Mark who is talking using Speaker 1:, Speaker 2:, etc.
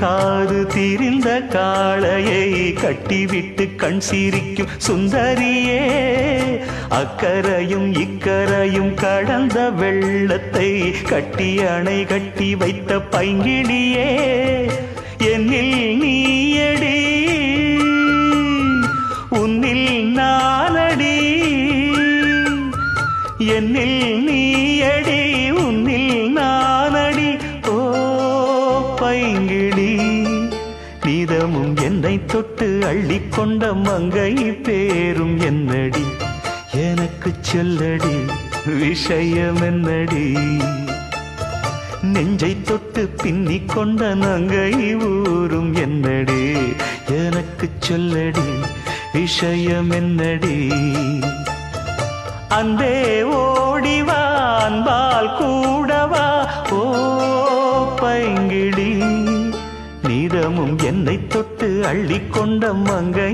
Speaker 1: காது திரிந்த காளையை கட்டிவிட்டு கண் சிரிக்கும் சுந்தரியே. அக்கரையும் இக்கரையும் கடந்த வெள்ளத்தை கட்டி அணை கட்டி வைத்த பைங்கிளியே. என்னில் நீயடி உன்னில் நானடி. என்னில் நீ என்னை தொட்டு அள்ளிக்கொண்ட மங்கை பேரும் என்னடி? எனக்கு சொல்லடி விஷயம் என்னடி நெஞ்சை தொட்டு பின்னிக் கொண்ட நங்கை ஊரும் என்னடி? எனக்கு சொல்லடி விஷயம் என்னடி அன்பே ஓடிவா அன்பால் கூடவா? ஓ பைங்கிடி என்னை தொட்டு அள்ளிக்கொண்ட மங்கை